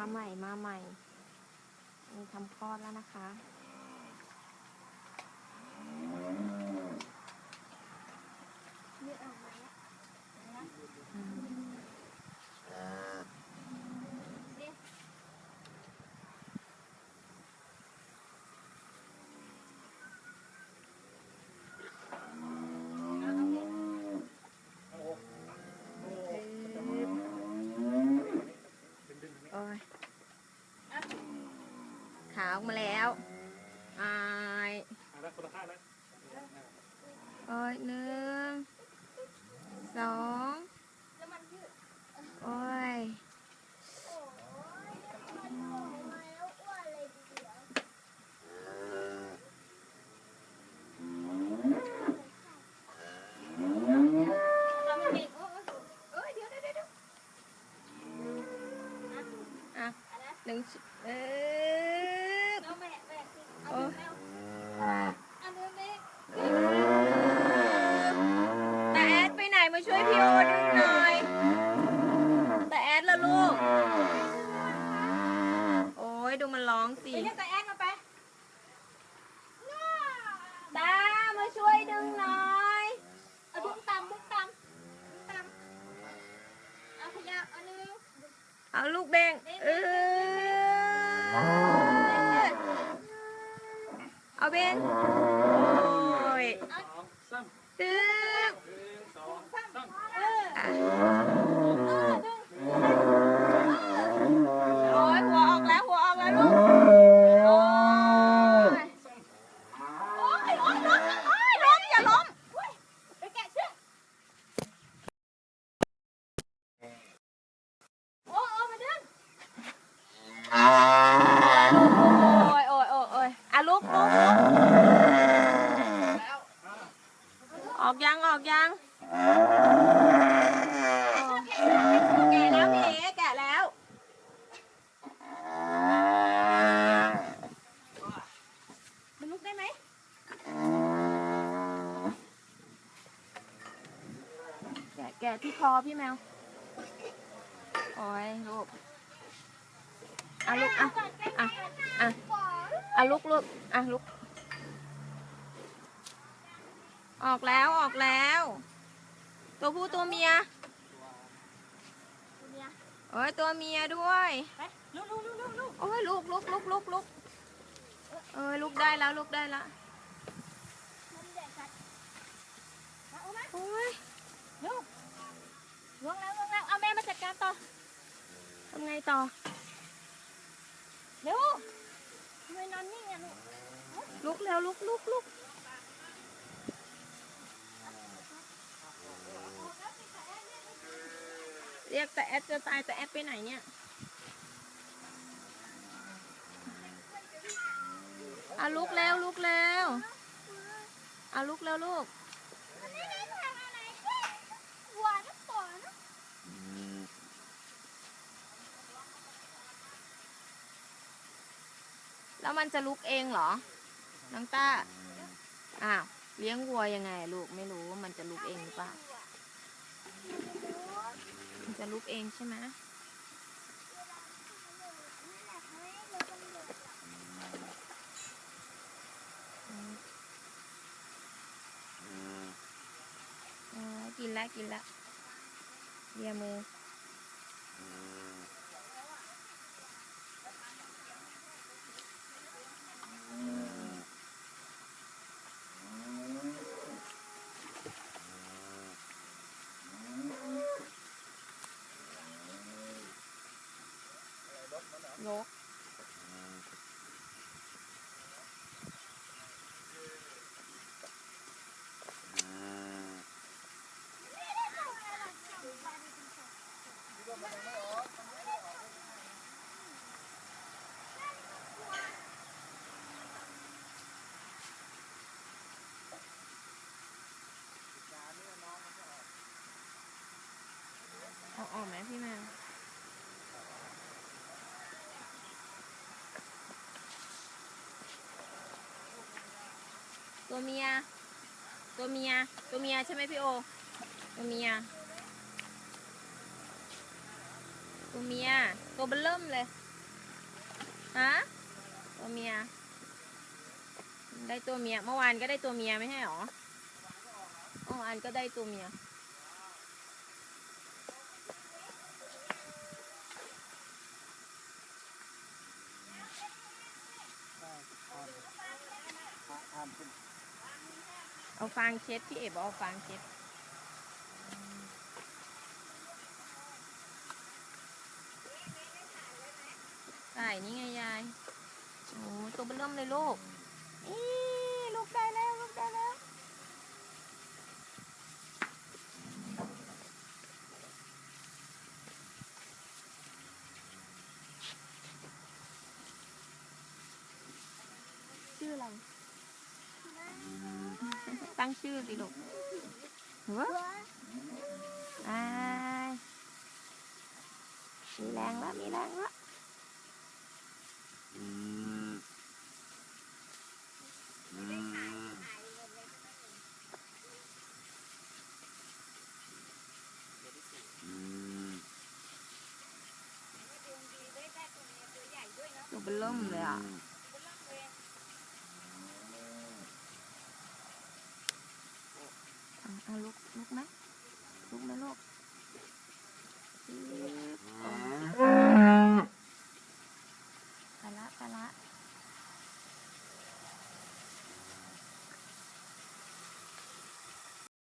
มาใหม่มาใหม่มีทำคลอดแล้วนะคะยืดออกมาแล้ว อืม โอ้ยขา ออกมาแล้วอายอะแล้วคนละข้างนะโอ้ยหนึ่งสองแล้วมันยืดโอ้ยโอ้ยมันออกมาแล้วอ้วนเลยทีเดียวเรามันเด็กโอ้ยเอ้ยเดี๋ยวเดี๋ยวเดี๋ยวอะอันนั้นหนึ่งเออ เอาแม่แม่สิเอา แม่เอาเนื้อแม่แต่แอดไปไหนมาช่วยพี่โอดึงหน่อย แต่แอดละลูก โอ้ยดูมันร้องสิไปเรียกตาแอนมาไปตามาช่วยดึงหน่อยเอาบุ้งตำบุ้งตำบุ้งตำเอาขยับเอาหนึ่งเอาลูกแบงเออ เอาเบนโอ้ยสองสามตึ๊บหนึ่งสองสามเอออะ เออดึง โอ้ยหัวออกแล้วหัวออกแล้วลูก โอ้ย โอ้ยโอ้ยล้มโอ้ย ล้มอย่าล้ม อุ้ยไปแกะเชือกโอ้โอ้มาดึง โอ้ยโอ้ยโอ้ยโอ้ยอะลุกลุกลุก ออกยังออกยังแกะแล้วพี่เอ๋แกะแล้วมันลุกได้ไหมแกะแกะที่คอพี่แมว โอ้ยลูกอะลูกอะอะอะอะลุกลุกอะลุก ออกแล้วออกแล้ว ตัวผู้ตัวเมียเนี่ยโอ้ยตัวเมียด้วยไปลุกลุกลุกลุกลุกโอ้ยลุกลุกลุกลุกลุกเอ้ยลุกได้แล้วลุกได้แล้วมันแดดกัดมาเอามาโอ้ยลุกล้วงแล้วล้วงแล้วเอาแม่มาจัดการต่อทำไงต่อเร็วทำไมนอนนิ่งอะลูกลุกแล้วลุกลุกลุก เรียกแต่แอดจะตายแต่แอดไปไหนเนี่ยอะลุกแล้วลุกแล้วอะลุกแล้วลูกแล้วมันจะลุกเองเหรอ น้องต้า อ้าว เลี้ยงวัวยังไงลูก ไม่รู้ว่ามันจะลุกเองหรือเปล่า จะลุกเองใช่ไหมเออกินละกินละเลียมือ นก เอาออกไหมพี่แมว ตัวเมีย ตัวเมีย ตัวเมียใช่ไหมพี่โอ ตัวเมีย ตัวเมีย ตัวเบลเริ่มเลย ฮะ ตัวเมีย ได้ตัวเมีย เมื่อวานก็ได้ตัวเมียไม่ใช่หรอ เมื่อวานก็ได้ตัวเมีย เอาฟางเช็ดพี่เอ๋บอกเอาฟางเช็ดใช่นี่ไงยายโอ้ตัวเบลเริ่มเลยลูกอีลูกได้แล้วลูกได้แล้วชื่ออะไร ตั้งชื่อสิลูกเว้ยอายมีแรงแล้วมีแรงแล้วตัวเบลเริ่มเลยอะ เอาลุกลุกไหมลุกไหมลูก